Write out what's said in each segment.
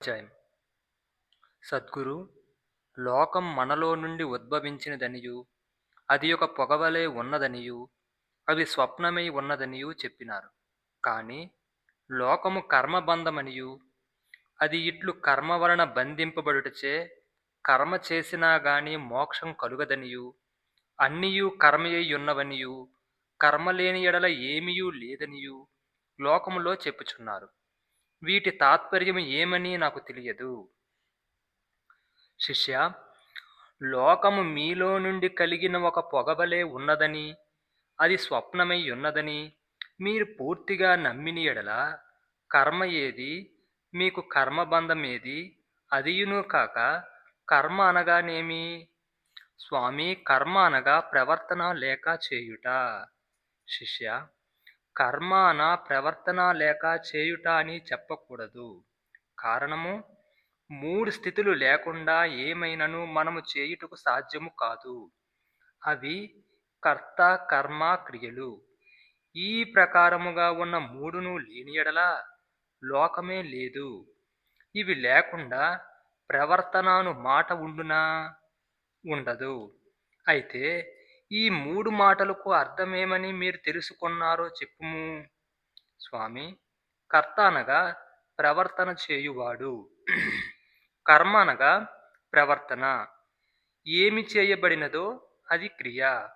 అధ్యాయం. సద్గురు లోకం మనలో నుండి ఉద్భవించినదనియు అది ఒక పొగవలే ఉన్నదనియు అది స్వప్నమై ఉన్నదనియు చెప్పినారు. కానీ లోకము కర్మబంధమనియు అది ఇట్లు కర్మ వలన బంధింపబడుటచే కర్మ చేసినా గాని మోక్షం కలుగదనియు అన్నియు కర్మయై ఉన్నవనియు కర్మ లేని ఎడల ఏమీయూ లేదనియు లోకములో చెప్పుచున్నారు. వీటి తాత్పర్యం ఏమని నాకు తెలియదు. శిష్య లోకము మీలో నుండి కలిగిన ఒక పొగవలే ఉన్నదని అది స్వప్నమై ఉన్నదని మీరు పూర్తిగా నమ్మిన ఎడల కర్మ ఏది మీకు కర్మబంధం ఏది అదియును కాక కర్మ అనగానేమి? స్వామి కర్మ అనగా ప్రవర్తన లేక చేయుట. శిష్య కర్మాన ప్రవర్తన లేక చేయుట అని చెప్పకూడదు. కారణము మూడు స్థితులు లేకుండా ఏమైనను మనము చేయుటకు సాధ్యము కాదు. అవి కర్త కర్మ క్రియలు. ఈ ప్రకారముగా ఉన్న మూడును లేని లోకమే లేదు. ఇవి లేకుండా ప్రవర్తనను మాట ఉండునా? ఉండదు. అయితే ఈ మూడు మాటలకు అర్థమేమని మీరు తెలుసుకున్నారో చెప్పుము. స్వామి కర్త అనగా ప్రవర్తన చేయువాడు. కర్మ అనగా ప్రవర్తన. ఏమి చేయబడినదో అది క్రియ.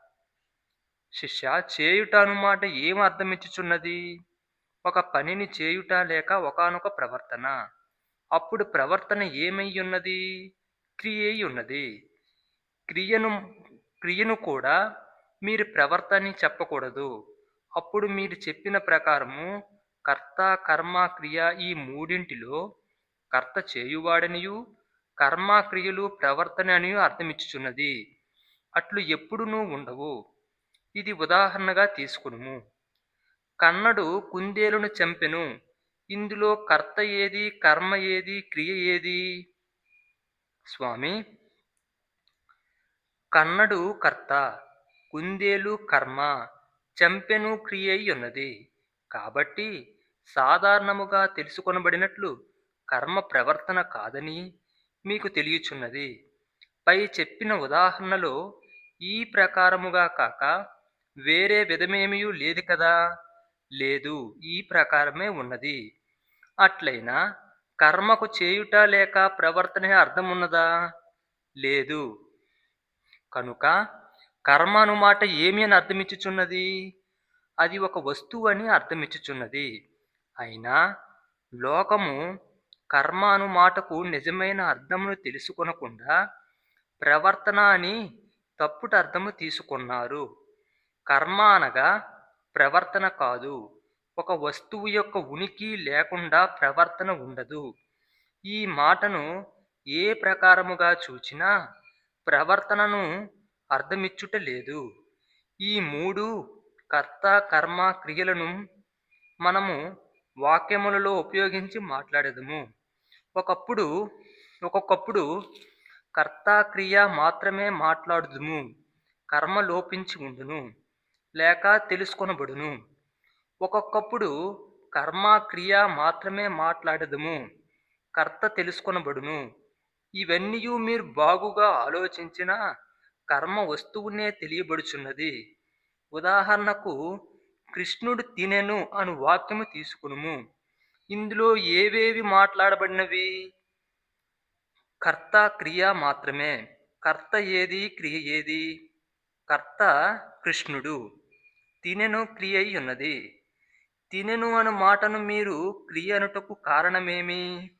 శిష్య చేయుట అనుమాట ఏం అర్థమిచ్చుచున్నది? ఒక పనిని చేయుట లేక ఒకానొక ప్రవర్తన. అప్పుడు ప్రవర్తన ఏమై ఉన్నది? క్రియ ఉన్నది. క్రియను క్రియను కూడా మీరు ప్రవర్తని చెప్పకూడదు. అప్పుడు మీరు చెప్పిన ప్రకారము కర్త కర్మ క్రియ ఈ మూడింటిలో కర్త చేయువాడనియు కర్మ క్రియలు ప్రవర్తన అనియు అర్థమిచ్చుచున్నది. అట్లు ఎప్పుడునూ ఉండవు. ఇది ఉదాహరణగా తీసుకునుము. కన్నడు కుందేలును చంపెను. ఇందులో కర్త ఏది కర్మ ఏది క్రియ ఏది? స్వామి కన్నడు కర్త కుందేలు కర్మ చంపెను క్రియయ్యున్నది ఉన్నది. కాబట్టి సాధారణముగా తెలుసుకొనబడినట్లు కర్మ ప్రవర్తన కాదని మీకు తెలియచున్నది. పై చెప్పిన ఉదాహరణలో ఈ ప్రకారముగా కాక వేరే విధమేమీ లేదు కదా? లేదు ఈ ప్రకారమే ఉన్నది. అట్లయినా కర్మకు చేయుట లేక ప్రవర్తన అర్థం ఉన్నదా లేదు కనుక కర్మ అను మాట ఏమి అని అర్థమిచ్చుచున్నది? అది ఒక వస్తువు అని అర్థమిచ్చుచున్నది. అయినా లోకము కర్మ అను మాటకు నిజమైన అర్థమును తెలుసుకొనకుండా ప్రవర్తన అని తప్పుట అర్థము తీసుకున్నారు. కర్మ అనగా ప్రవర్తన కాదు. ఒక వస్తువు యొక్క ఉనికి లేకుండా ప్రవర్తన ఉండదు. ఈ మాటను ఏ ప్రకారముగా చూచినా ప్రవర్తనను అర్థమిచ్చుట లేదు. ఈ మూడు కర్త కర్మ క్రియలను మనము వాక్యములలో ఉపయోగించి మాట్లాడేదము. ఒకప్పుడు ఒక్కొక్కప్పుడు కర్త క్రియ మాత్రమే మాట్లాడుదుము కర్మ లోపించి ఉండును లేక తెలుసుకొనబడును. ఒక్కొక్కప్పుడు కర్మ క్రియ మాత్రమే మాట్లాడదము కర్త తెలుసుకొనబడును ఇవన్నీ మీరు బాగుగా ఆలోచించిన కర్మ వస్తువునే తెలియబడుచున్నది. ఉదాహరణకు కృష్ణుడు తినెను అను వాక్యము తీసుకునుము. ఇందులో ఏవేవి మాట్లాడబడినవి? కర్త క్రియ మాత్రమే. కర్త ఏది క్రియ ఏది? కర్త కృష్ణుడు. తినెను క్రియ అయి ఉన్నది. తినెను అను మాటను మీరు క్రియ అనుటకు కారణమేమి?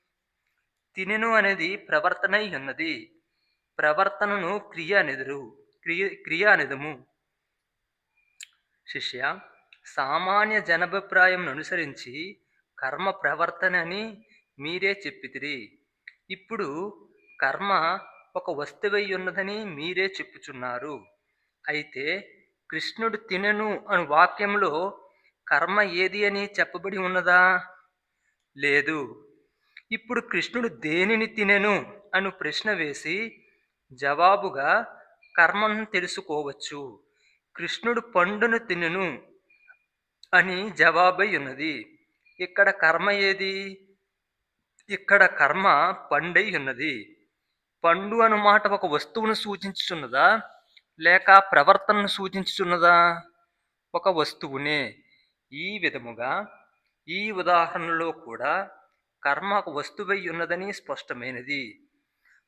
తినెను అనేది ప్రవర్తన అయి ఉన్నది. ప్రవర్తనను క్రియ అనేదురు. క్రియ క్రియ అనేదము. శిష్య సామాన్య జనభిప్రాయం అనుసరించి కర్మ ప్రవర్తన అని మీరే చెప్పితిరి. ఇప్పుడు కర్మ ఒక వస్తువై ఉన్నదని మీరే చెప్పుచున్నారు. అయితే కృష్ణుడు తినెను అను వాక్యంలో కర్మ ఏది అని చెప్పబడి ఉన్నదా? లేదు. ఇప్పుడు కృష్ణుడు దేనిని తినెను అను ప్రశ్న వేసి జవాబుగా కర్మను తెలుసుకోవచ్చు. కృష్ణుడు పండును తినెను అని జవాబై ఉన్నది. ఇక్కడ కర్మ ఏది? ఇక్కడ కర్మ పండై ఉన్నది. పండు అను మాట ఒక వస్తువును సూచించుచున్నదా? లేక ప్రవర్తనను సూచించుచున్నదా? ఒక వస్తువునే. ఈ విధముగా ఈ ఉదాహరణలో కూడా కర్మ ఒక వస్తువై ఉన్నదని స్పష్టమైనది.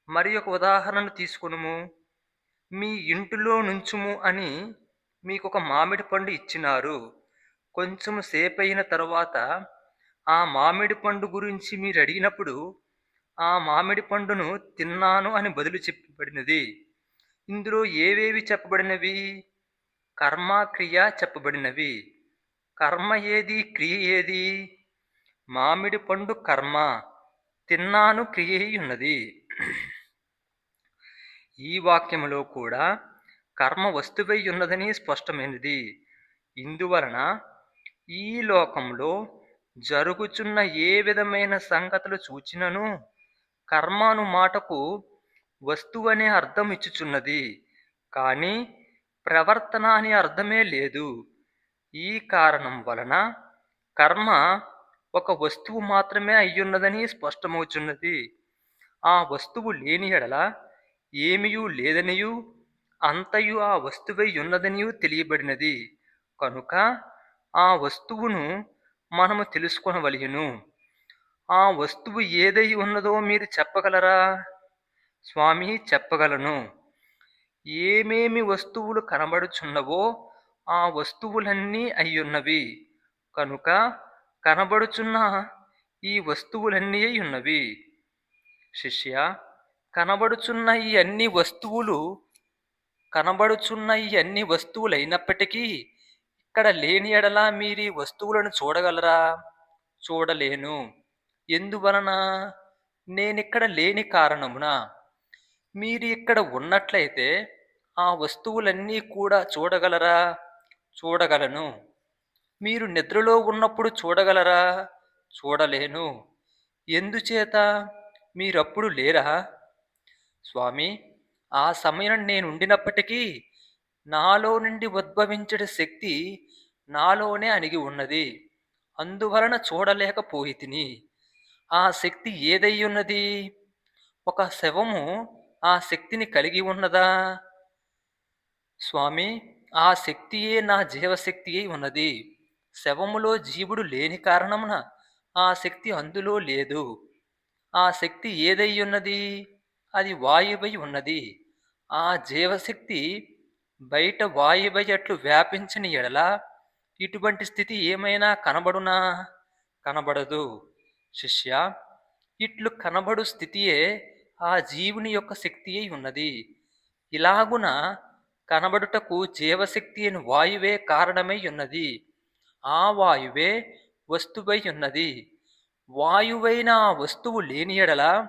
మరి ఒక ఉదాహరణ తీసుకునుము. మీ ఇంటిలో నుంచుము అని మీకు ఒక మామిడి పండు ఇచ్చినారు. కొంచెం సేపు అయిన తర్వాత ఆ మామిడి పండు గురించి మీరు అడిగినప్పుడు ఆ మామిడి పండును తిన్నాను అని బదులు చెప్పబడినది. ఇందులో ఏవేవి చెప్పబడినవి? కర్మ క్రియ చెప్పబడినవి. కర్మ ఏది? క్రియ ఏది? మామిడి పండు కర్మ తిన్నాను క్రియయున్నది. ఉన్నది ఈ వాక్యములో కూడా కర్మ వస్తువై ఉన్నదని స్పష్టమైనది. ఇందువలన ఈ లోకంలో జరుగుచున్న ఏ విధమైన సంగతులు చూచినను కర్మను మాటకు వస్తువు అనే అర్థం ఇచ్చుచున్నది కానీ ప్రవర్తన అనే అర్థమే లేదు. ఈ కారణం వలన కర్మ ఒక వస్తువు మాత్రమే అయ్యున్నదని స్పష్టమవుచున్నది. ఆ వస్తువు లేని ఎడల ఏమియూ లేదనియూ అంతయు ఆ వస్తువై ఉన్నదనియూ తెలియబడినది. కనుక ఆ వస్తువును మనము తెలుసుకొనవలయును ఆ వస్తువు ఏదై ఉన్నదో మీరు చెప్పగలరా? స్వామి చెప్పగలను. ఏమేమి వస్తువులు కనబడుచున్నవో ఆ వస్తువులన్నీ అయ్యున్నవి. కనుక కనబడుచున్న ఈ వస్తువులన్నీ ఉన్నవి. శిష్య కనబడుచున్న ఈ అన్ని వస్తువులు కనబడుచున్న ఈ అన్ని వస్తువులైనప్పటికీ ఇక్కడ లేని ఎడల మీరు ఈ వస్తువులను చూడగలరా? చూడలేను. ఎందువలన? నేనిక్కడ లేని కారణమున. మీరు ఇక్కడ ఉన్నట్లయితే ఆ వస్తువులన్నీ కూడా చూడగలరా? చూడగలను. మీరు నిద్రలో ఉన్నప్పుడు చూడగలరా? చూడలేను. ఎందుచేత? మీరప్పుడు లేరా? స్వామి ఆ సమయం నేను ఉండినప్పటికీ నాలో నుండి ఉద్భవించిన శక్తి నాలోనే అణిగి ఉన్నది. అందువలన చూడలేకపోయి తిని ఆ శక్తి ఏదై ఉన్నది? ఒక శవము ఆ శక్తిని కలిగి ఉన్నదా? స్వామి ఆ శక్తియే నా జీవశక్తి అయి ఉన్నది. శవములో జీవుడు లేని కారణమున ఆ శక్తి అందులో లేదు. ఆ శక్తి ఏదై ఉన్నది? అది వాయువై ఉన్నది. ఆ జీవశక్తి బయట వాయువై అట్లు వ్యాపించని ఎడల ఇటువంటి స్థితి ఏమైనా కనబడునా? కనబడదు. శిష్య ఇట్లు కనబడు స్థితియే ఆ జీవుని యొక్క శక్తి అయి ఉన్నది. ఇలాగున కనబడుటకు జీవశక్తి అని వాయువే కారణమై ఉన్నది. ఆ వాయువే వస్తువై ఉన్నది. వాయువైన ఆ వస్తువు లేని ఎడల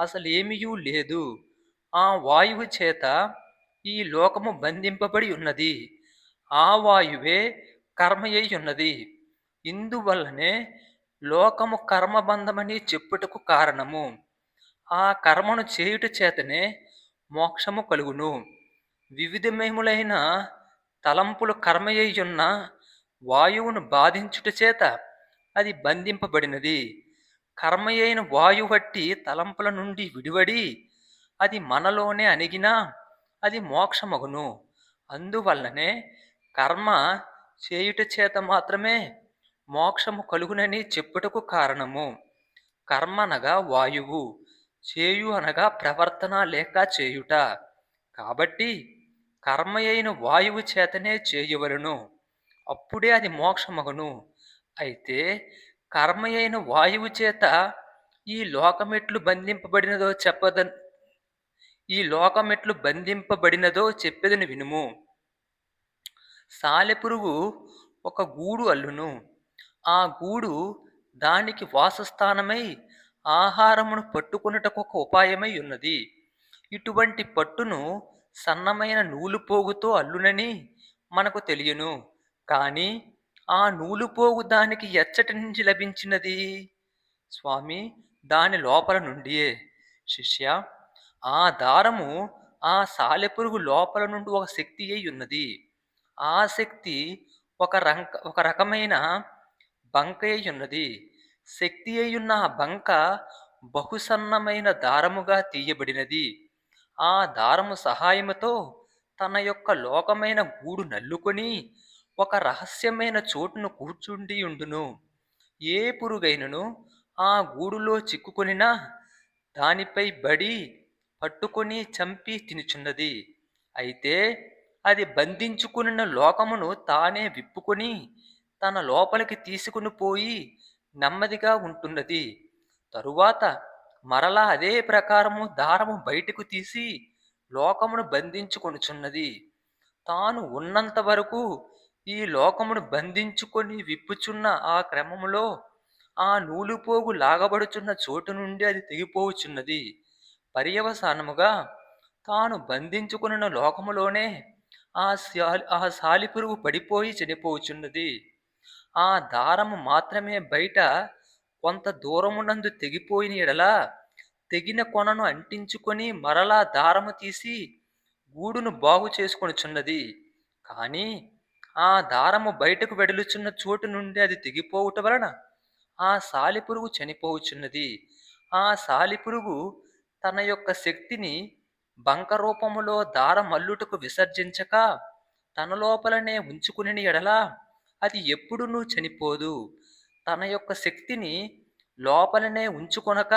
అసలేమియూ లేదు. ఆ వాయువు చేత ఈ లోకము బంధింపబడి ఉన్నది. ఆ వాయువే కర్మయ్యి ఉన్నది. ఇందువల్లనే లోకము కర్మబంధమని చెప్పుటకు కారణము. ఆ కర్మను చేయుట చేతనే మోక్షము కలుగును. వివిధమేములైన తలంపులు కర్మయ్యున్న వాయువును బాధించుట చేత అది బంధింపబడినది. కర్మయైన వాయువట్టి తలంపుల నుండి విడివడి అది మనలోనే అణిగినా అది మోక్షమగును. అందువల్లనే కర్మ చేయుట చేత మాత్రమే మోక్షము కలుగునని చెప్పుటకు కారణము. కర్మ అనగా వాయువు చేయు అనగా ప్రవర్తన లేక చేయుట. కాబట్టి కర్మయైన వాయువు చేతనే చేయవలను. అప్పుడే అది మోక్షమగును. అయితే కర్మయైన వాయువు చేత ఈ లోకమెట్లు బంధింపబడినదో చెప్పద ఈ లోకమెట్లు బంధింపబడినదో చెప్పేదని వినుము. సాలెపురుగు ఒక గూడు అల్లును. ఆ గూడు దానికి వాసస్థానమై ఆహారమును పట్టుకొనుటకు ఒక ఉపాయమై ఉన్నది. ఇటువంటి పట్టును సన్నమైన నూలు పోగుతో అల్లునని మనకు తెలియను. కానీ ఆ నూలుపోగు దానికి ఎచ్చటి నుంచి లభించినది. స్వామి దాని లోపల నుండియే. శిష్య ఆ దారము ఆ సాలెపురుగు లోపల నుండి ఒక శక్తి అయి ఉన్నది. ఆ శక్తి ఒక రంక ఒక రకమైన బంక అయి ఉన్నది. శక్తి అయి ఉన్న ఆ బంక బహుసన్నమైన దారముగా తీయబడినది. ఆ దారము సహాయముతో తన యొక్క లోకమైన గూడు నల్లుకొని ఒక రహస్యమైన చోటును కూర్చుండి ఉండును. ఏ పురుగైనను ఆ గూడులో చిక్కుకొనినా దానిపై బడి పట్టుకొని చంపి తినుచున్నది. అయితే అది బంధించుకున్న లోకమును తానే విప్పుకొని తన లోపలికి తీసుకుని పోయి నెమ్మదిగా ఉంటున్నది. తరువాత మరలా అదే ప్రకారము దారము బయటకు తీసి లోకమును బంధించుకొనుచున్నది. తాను ఉన్నంత వరకు ఈ లోకమును బంధించుకొని విప్పుచున్న ఆ క్రమములో ఆ నూలుపోగు లాగబడుచున్న చోటు నుండి అది తెగిపోవచున్నది. పర్యవసానముగా తాను బంధించుకున్న లోకములోనే ఆ శాలి ఆ సాలిపురుగు పడిపోయి చనిపోవచున్నది. ఆ దారము మాత్రమే బయట కొంత దూరమునందు తెగిపోయిన ఎడల తెగిన కొనను అంటించుకొని మరలా దారము తీసి గూడును బాగు చేసుకొనుచున్నది కానీ ఆ దారము బయటకు వెడలుచున్న చోటు నుండి అది తెగిపోవుట వలన ఆ సాలిపురుగు చనిపోవుచున్నది. ఆ సాలిపురుగు తన యొక్క శక్తిని బంకరూపములో దారం అల్లుటకు విసర్జించక తన లోపలనే ఉంచుకుని ఎడల అది ఎప్పుడునూ చనిపోదు. తన యొక్క శక్తిని లోపలనే ఉంచుకొనక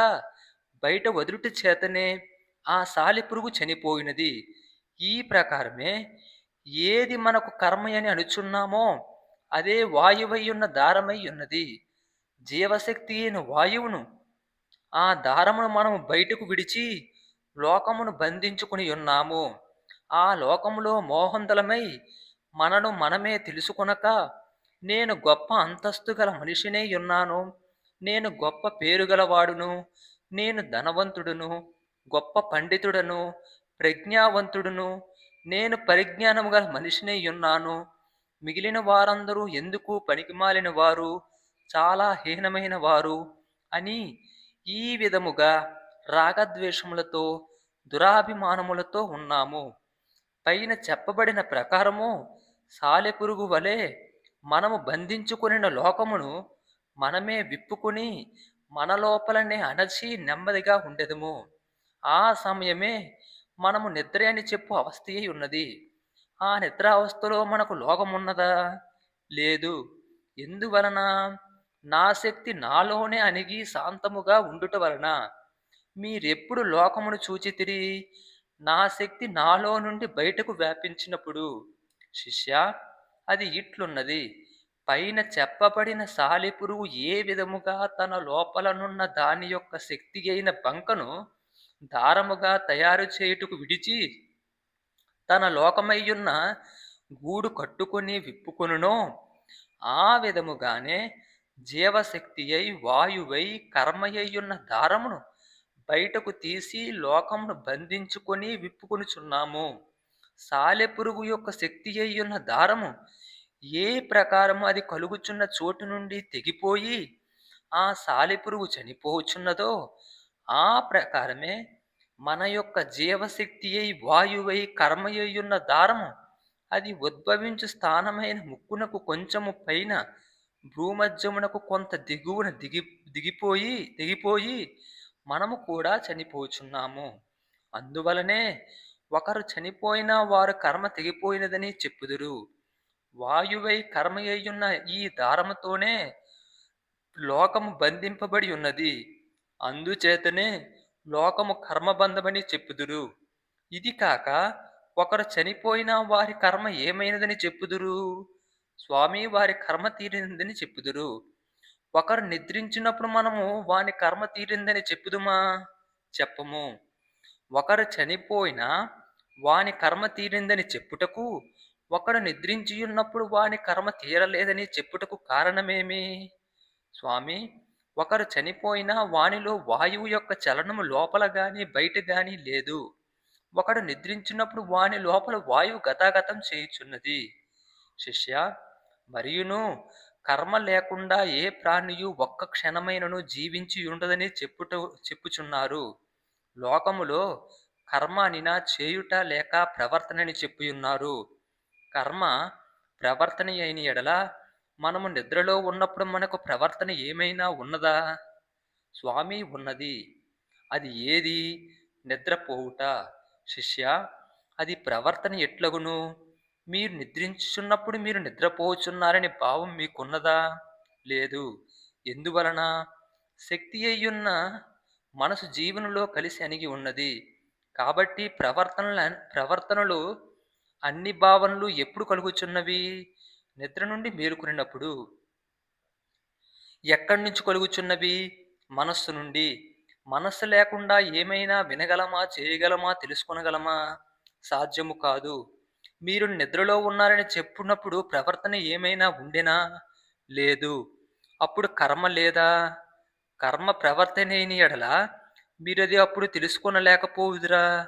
బయట వదులుట చేతనే ఆ సాలిపురుగు చనిపోయినది. ఈ ప్రకారమే ఏది మనకు కర్మయని అనుచున్నామో అదే వాయువయ్యున్న ఉన్న దారమై ఉన్నది జీవశక్తి అయిన వాయువును ఆ దారమును మనము బయటకు విడిచి లోకమును బంధించుకుని ఉన్నాము. ఆ లోకములో మోహందలమై మనను మనమే తెలుసుకొనక నేను గొప్ప అంతస్తు గల మనిషినే ఉన్నాను. నేను గొప్ప పేరు గలవాడును. నేను ధనవంతుడును. గొప్ప పండితుడను. ప్రజ్ఞావంతుడును. నేను పరిజ్ఞానము గల మనిషినే ఉన్నాను. మిగిలిన వారందరూ ఎందుకు పనికిమాలిన వారు? చాలా హీనమైన వారు అని ఈ విధముగా రాగద్వేషములతో దురాభిమానములతో ఉన్నాము. పైన చెప్పబడిన ప్రకారము సాలెపురుగు వలె మనము బంధించుకునిన లోకమును మనమే విప్పుకుని మన లోపలనే అణచి నెమ్మదిగా ఉండెదము. ఆ సమయమే మనము నిద్ర అని చెప్పు అవస్థ అయి ఉన్నది. ఆ నిద్రావస్థలో మనకు లోకమున్నదా? లేదు. ఎందువలన? నా శక్తి నాలోనే అణిగి శాంతముగా ఉండుట వలన. మీరెప్పుడు లోకమును చూచితిరి నా శక్తి నాలో నుండి బయటకు వ్యాపించినప్పుడు శిష్య అది ఇట్లున్నది. పైన చెప్పబడిన సాలిపురుగు ఏ విధముగా తన లోపలనున్న దాని యొక్క శక్తి అయిన బంకను దారముగా తయారు చేయుటకు విడిచి తన లోకమయ్యున్న గూడు కట్టుకొని విప్పుకొనునో. ఆ విధముగానే జీవశక్తి అయి వాయువై కర్మయ్యున్న దారమును బయటకు తీసి లోకమును బంధించుకొని విప్పుకొనుచున్నాము. సాలెపురుగు యొక్క శక్తి అయ్యున్న దారము ఏ ప్రకారము అది కలుగుచున్న చోటు నుండి తెగిపోయి ఆ సాలెపురుగు చనిపోచున్నదో ఆ ప్రకారమే మన యొక్క జీవశక్తి అయి వాయువై కర్మయ్యున్న దారము అది ఉద్భవించు స్థానమైన ముక్కునకు కొంచెము పైన భూమధ్యమునకు కొంత దిగువన దిగి దిగిపోయి దిగిపోయి మనము కూడా చనిపోచున్నాము. అందువలనే ఒకరు చనిపోయినా వారు కర్మ తెగిపోయినదని చెప్పుదురు. వాయువై కర్మయ్యున్న ఈ దారముతోనే లోకము బంధింపబడి ఉన్నది. అందుచేతనే లోకము కర్మబంధమని చెప్పుదురు. ఇది కాక ఒకరు చనిపోయినా వారి కర్మ ఏమైనదని చెప్పుదురు? స్వామి వారి కర్మ తీరిందని చెప్పుదురు. ఒకరు నిద్రించినప్పుడు మనము వాని కర్మ తీరిందని చెప్పుదుమా? చెప్పము. ఒకరు చనిపోయినా వాని కర్మ తీరిందని చెప్పుటకు ఒకడు నిద్రించి ఉన్నప్పుడు వాని కర్మ తీరలేదని చెప్పుటకు కారణమేమి? స్వామి ఒకరు చనిపోయినా వానిలో వాయువు యొక్క చలనము లోపల గాని బయట గాని లేదు. ఒకడు నిద్రించినప్పుడు వాని లోపల వాయువు గతాగతం చేయుచున్నది. శిష్య మరియును కర్మ లేకుండా ఏ ప్రాణియు ఒక్క క్షణమైనను జీవించి ఉండదని చెప్పుట చెప్పుచున్నారు. లోకములో కర్మ అనినా చేయుట లేక ప్రవర్తనని చెప్పియున్నారు. కర్మ ప్రవర్తన అయిన ఎడల మనము నిద్రలో ఉన్నప్పుడు మనకు ప్రవర్తన ఏమైనా ఉన్నదా? స్వామి ఉన్నది. అది ఏది? నిద్రపోవుట శిష్య అది ప్రవర్తన ఎట్లగును? మీరు నిద్రించుచున్నప్పుడు మీరు నిద్రపోచున్నారనే భావం మీకున్నదా? లేదు. ఎందువలన? శక్తి అయ్యున్న మనసు జీవనంలో కలిసి అణిగి ఉన్నది. కాబట్టి ప్రవర్తనల ప్రవర్తనలు అన్ని భావనలు ఎప్పుడు కలుగుచున్నవి? నిద్ర నుండి మేలుకునినప్పుడు ఎక్కడి నుంచి కలుగుచున్నవి? మనస్సు నుండి. మనస్సు లేకుండా ఏమైనా వినగలమా? చేయగలమా? తెలుసుకొనగలమా? సాధ్యము కాదు. మీరు నిద్రలో ఉన్నారని చెప్పున్నప్పుడు ప్రవర్తన ఏమైనా ఉండెనా? లేదు. అప్పుడు కర్మ లేదా? కర్మ ప్రవర్తనేని ఎడల మీరది అప్పుడు తెలుసుకొనలేకపోవుదురా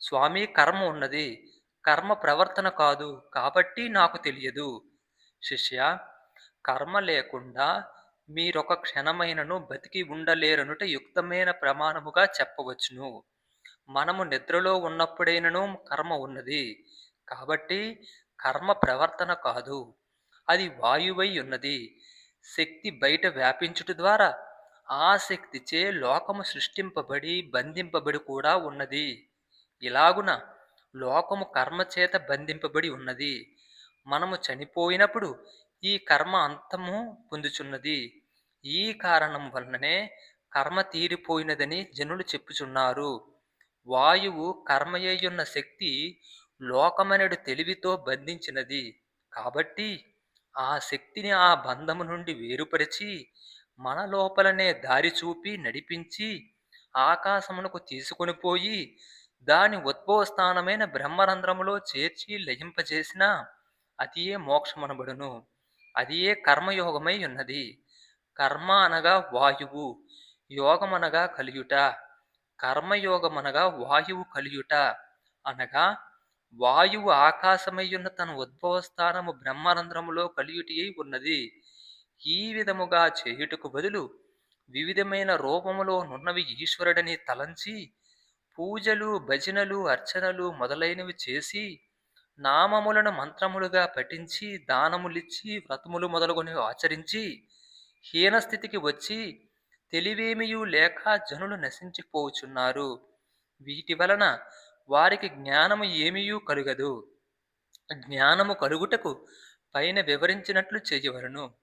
స్వామి కర్మ ఉన్నది. కర్మ ప్రవర్తన కాదు కాబట్టి నాకు తెలియదు. శిష్య కర్మ లేకుండా మీరొక క్షణమైనను బతికి ఉండలేరనుట యుక్తమైన ప్రమాణముగా చెప్పవచ్చును. మనము నిద్రలో ఉన్నప్పుడైనను కర్మ ఉన్నది. కాబట్టి కర్మ ప్రవర్తన కాదు. అది వాయువై ఉన్నది. శక్తి బయట వ్యాపించుట ద్వారా ఆ శక్తిచే లోకము సృష్టింపబడి బంధింపబడి కూడా ఉన్నది. ఇలాగున లోకము కర్మ చేత బంధింపబడి ఉన్నది. మనము చనిపోయినప్పుడు ఈ కర్మ అంతము పొందుచున్నది. ఈ కారణం వలననే కర్మ తీరిపోయినదని జనులు చెప్పుచున్నారు. వాయువు కర్మయ్యున్న శక్తి లోకమనడు తెలివితో బంధించినది. కాబట్టి ఆ శక్తిని ఆ బంధము నుండి వేరుపరిచి మన లోపలనే దారి చూపి నడిపించి ఆకాశమునకు తీసుకొని పోయి దాని ఉద్భవస్థానమైన బ్రహ్మరంధ్రములో చేర్చి లయింపజేసిన అదియే మోక్షమనబడును. అదియే కర్మయోగమై ఉన్నది. కర్మ అనగా వాయువు యోగమనగా కలియుట కర్మయోగమనగా వాయువు కలియుట అనగా వాయువు ఆకాశమయ్యున్న తన ఉద్భవస్థానము బ్రహ్మరంధ్రములో కలియుటి అయి ఉన్నది. ఈ విధముగా చేయుటకు బదులు వివిధమైన రూపములో నున్నవి ఈశ్వరుడని తలంచి పూజలు భజనలు అర్చనలు మొదలైనవి చేసి నామములను మంత్రములుగా పఠించి దానములిచ్చి వ్రతములు మొదలుకొని ఆచరించి హీనస్థితికి వచ్చి తెలివేమియూ లేక జనులు నశించిపోచున్నారు. వీటి వలన వారికి జ్ఞానము ఏమీయూ కలుగదు. జ్ఞానము కలుగుటకు పైన వివరించినట్లు చేయవలను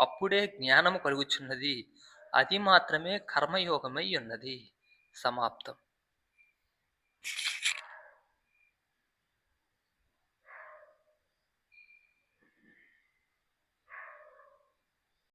అప్పుడే జ్ఞానము కలుగుచున్నది. అది మాత్రమే కర్మయోగమై ఉన్నది. సమాప్తం. Thank you.